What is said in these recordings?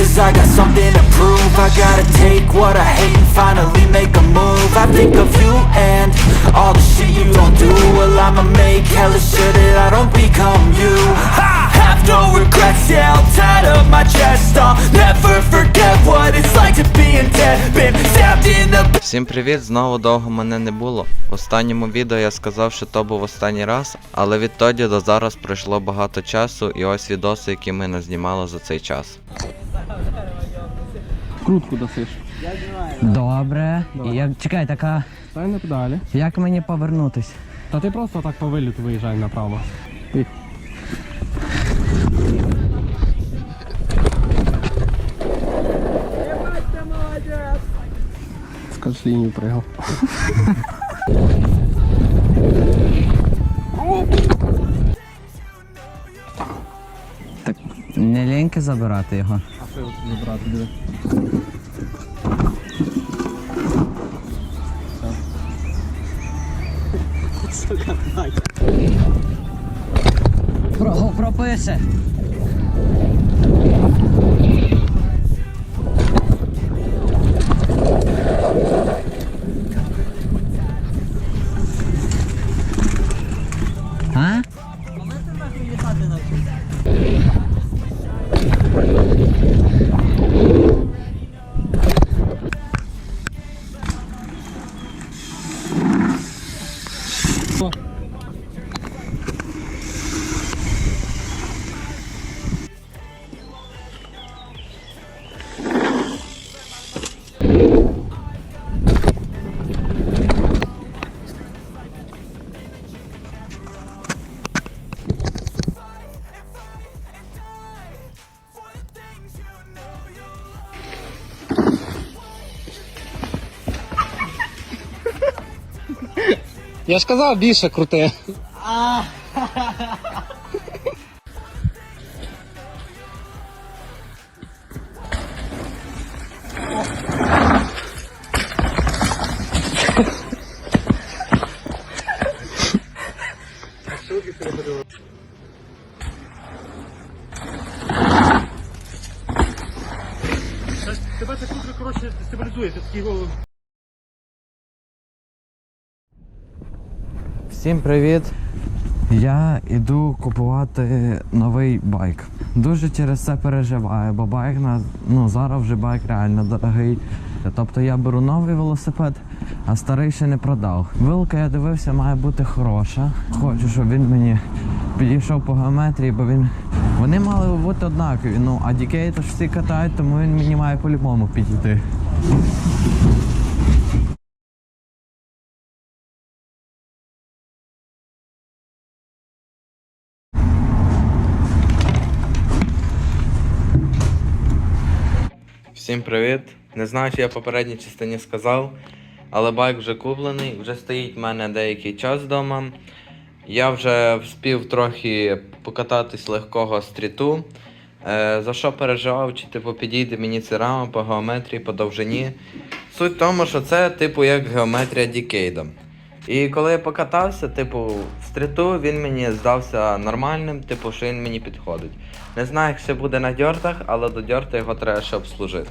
cause I got something to prove I gotta take what I hate and finally make a move I think of you and all the shit you don't do Well I'ma make hella sure that I don't become you I have no regrets, yeah I'll tie up my chest I'll never forget what it's like to be in debt Been stabbed in the Всім привіт! Знову довго мене не було. В останньому відео я сказав, що то був останній раз, але відтоді до зараз пройшло багато часу, і ось відоси, які ми назнімали за цей час. Крутку досиш. Добре. І як чекай, така. Стань на педалі. Як мені повернутись? Та ти просто так по виліту виїжджай направо. Піх. Скаж лінію пригав. Так не ліньки забирати його. А що забрати диви? Про, Я ж казав більше круте. Тебе це круто, коротше, стабілізує, ти такий голову. Всім привіт! Я іду купувати новий байк. Дуже через це переживаю, бо байк на ну зараз вже байк реально дорогий. Тобто я беру новий велосипед, а старий ще не продав. Вилка я дивився, має бути хороша. Хочу, щоб він мені підійшов по геометрії, бо він. Вони мали бути однакові. Ну а дікей то ж всі катають, тому він мені має по-любому підійти. Всім привіт! Не знаю, чи я в попередній частині сказав, але байк вже куплений, вже стоїть в мене деякий час вдома. Я вже вспів трохи покататись легкого стріту. Е, за що переживав, чи типу підійде мені ця рама по геометрії, по довжині. Суть в тому, що це типу як геометрія Дікейда. І коли я покатався, типу, в стріту він мені здався нормальним, типу, що він мені підходить. Не знаю, як ще буде на дьортах, але до дьорта його треба ще обслужити.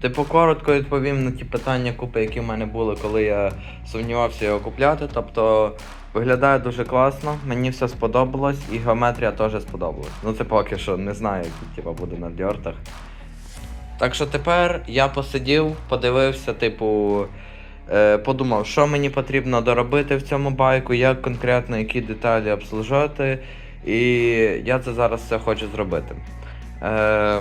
Типу, коротко відповім на ті питання купи, які в мене були, коли я сумнівався його купляти. Тобто виглядає дуже класно, мені все сподобалось і геометрія теж сподобалась. Ну це поки що не знаю, як типу, буде на дьортах. Так що тепер я посидів, подивився, типу, подумав, що мені потрібно доробити в цьому байку, як конкретно які деталі обслужити. І я це зараз все хочу зробити. Е,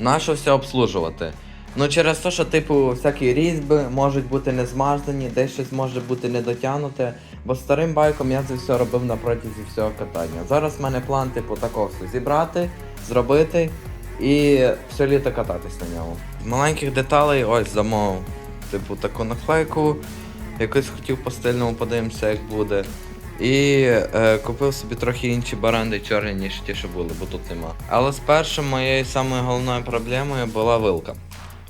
нащо все обслужувати? Ну, через те, що, типу, всякі різьби можуть бути не змазані, десь щось може бути не дотягнуте. Бо старим байком я це все робив на протязі всього катання. Зараз в мене план, типу, такого все зібрати, зробити і все літо кататись на ньому. Маленьких деталей ось замовив. Типу, таку наклейку. Якось хотів по стильному подивимося, як буде. І е, купив собі трохи інші баранди чорні, ніж ті, що були, бо тут нема. Але спершу моєю самою головною проблемою була вилка.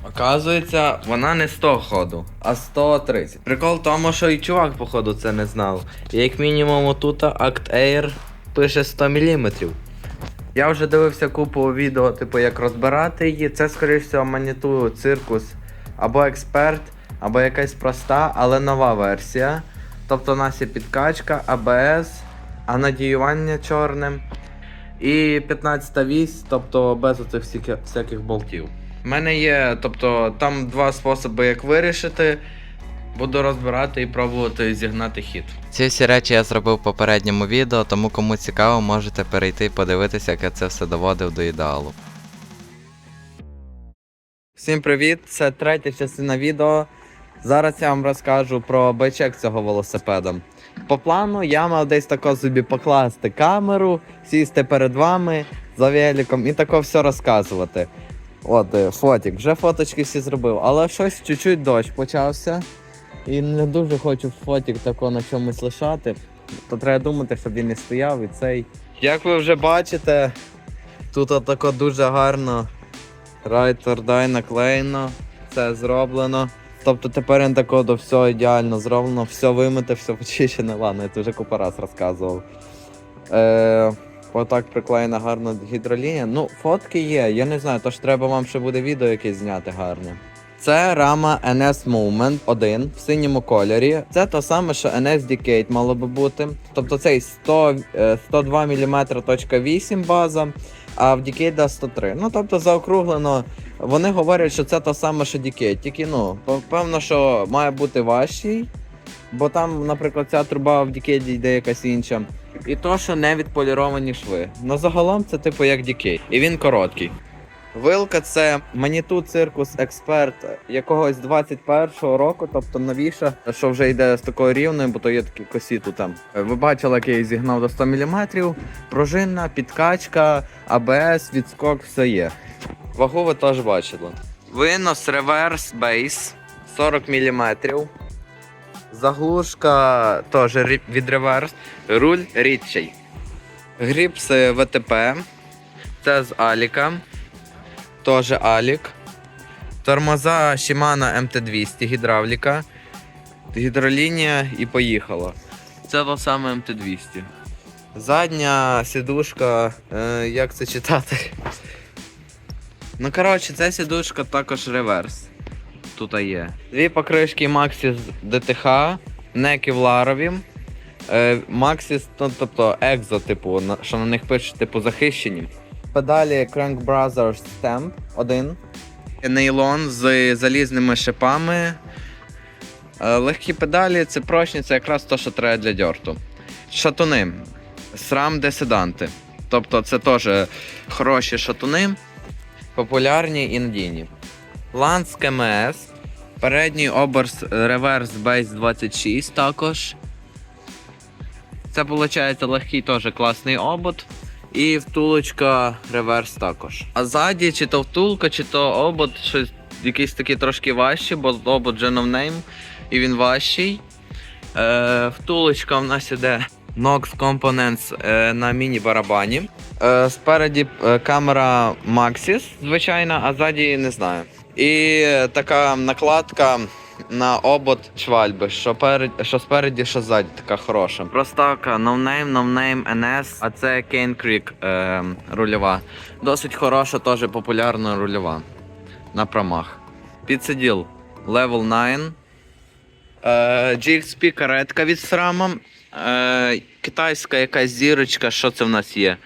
Оказується, вона не 100 ходу, а 130. Прикол в тому, що і чувак, походу, це не знав. Як мінімум отут Act Air пише 100 мм. Я вже дивився купу відео, типу, як розбирати її. Це, скоріш всього, маніту циркус або експерт, або якась проста, але нова версія. Тобто у нас є підкачка, АБС, а надіювання чорним. І 15 вісь, тобто без оцих всяких, всяких болтів. У мене є, тобто, там два способи, як вирішити. Буду розбирати і пробувати зігнати хід. Ці всі речі я зробив в попередньому відео, тому кому цікаво, можете перейти і подивитися, як я це все доводив до ідеалу. Всім привіт! Це третя частина відео. Зараз я вам розкажу про байчек цього велосипеда. По плану я мав десь тако собі покласти камеру, сісти перед вами за великом і тако все розказувати. От, е, фотик, вже фоточки всі зробив, але щось чуть-чуть дощ почався. І не дуже хочу фотик тако на чомусь лишати. То треба думати, щоб він не стояв і цей. Як ви вже бачите, тут отако дуже гарно Right дай наклеєно, все зроблено. Тобто тепер він до все ідеально зроблено, все вимите, все почищене. Ладно, я це вже купа раз розказував. Е, отак приклеєна гарно гідролінія. Ну, фотки є, я не знаю, тож треба вам ще буде відео якесь зняти гарне. Це рама NS Movement 1 в синьому кольорі. Це то саме, що NS Decade мало би бути. Тобто цей 100, е, 102 мм точка 8 база, а в Decade 103. Ну тобто заокруглено. Вони говорять, що це то саме, що Decade. Тільки ну, певно, що має бути важчий. Бо там, наприклад, ця труба в Decade йде якась інша. І то, що не відполіровані шви. Ну загалом це типу як Decade. І він короткий. Вилка це Manitou Circus Expert якогось 21-го року, тобто новіша, що вже йде з такою рівною, бо то є такі косі тут. Ви бачили, як я її зігнав до 100 мм. Пружинна, підкачка, АБС, відскок, все є. Вагу ви теж бачили. Винос реверс бейс 40 мм. Заглушка теж від реверс. Руль рідший. Гріпс е, ВТП. Це з Аліка. Теж Алік. Тормоза Shimano MT200 гідравліка. Гідролінія і поїхала. Це то саме MT200. Задня сідушка. Е, як це читати? Ну, коротше, ця сідушка також реверс. Тут є. Дві покришки Maxis DTH, не кевларові. Е, Maxis, ну, тобто екзо, типу, на- що на них пишуть, типу, захищені. Педалі Crank Brothers Stamp 1. Нейлон з залізними шипами. Е, Легкі педалі це прочні, це якраз те, що треба для дьорту. Шатуни. SRAM Деседанти. Тобто це теж хороші шатуни, популярні і надійні. Ланс КМС. Передній оберс реверс Base 26 також. Це виходить легкий теж класний обод. І втулочка реверс також. А ззаді, чи то втулка, чи то обод, щось якийсь такий трошки важчий, бо обод вже новнейм, і він важчий. Е, втулочка в нас іде Nox Components е, на міні-барабані. Е, спереді е, камера Maxis, звичайна, а ззаді не знаю. І е, така накладка на обод швальби, що, перед, що спереді, що ззаді, така хороша. Проставка Name, No NS, а це Cane Creek е, рульова. Досить хороша, теж популярна рульова на промах. Підсиділ Level 9. Е, GXP каретка від SRAM. Е, китайська якась зірочка. Що це в нас є?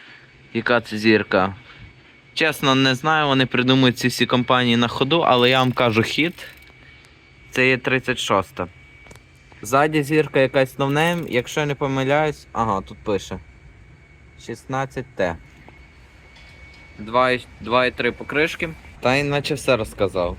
Яка це зірка? Чесно, не знаю, вони придумують ці всі компанії на ходу, але я вам кажу хід. Це є 36-та. Ззаді зірка якась новнейм, якщо не помиляюсь. Ага, тут пише. 16Т. 2,3 покришки. Та й наче все розказав.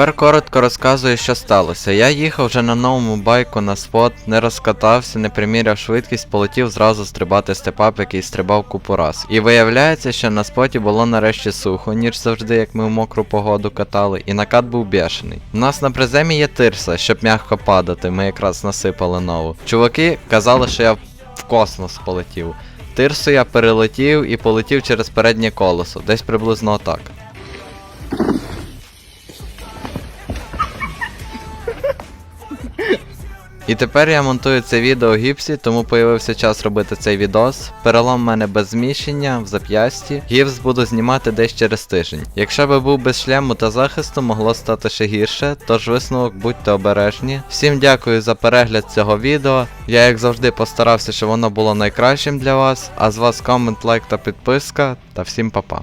Тепер коротко розказую, що сталося. Я їхав вже на новому байку на спот, не розкатався, не приміряв швидкість, полетів зразу стрибати степап, який стрибав купу раз. І виявляється, що на споті було нарешті сухо, ніж завжди, як ми в мокру погоду катали, і накат був бешений. У нас на приземі є тирса, щоб м'яко падати, ми якраз насипали нову. Чуваки казали, що я в космос полетів. Тирсу я перелетів і полетів через переднє колесо, десь приблизно отак. І тепер я монтую це відео в гіпсі, тому появився час робити цей відос. Перелом в мене без зміщення в зап'ясті. Гіпс буду знімати десь через тиждень. Якщо би був без шлему та захисту, могло стати ще гірше, тож висновок будьте обережні. Всім дякую за перегляд цього відео. Я як завжди постарався, щоб воно було найкращим для вас. А з вас комент, лайк та підписка. Та всім па-па.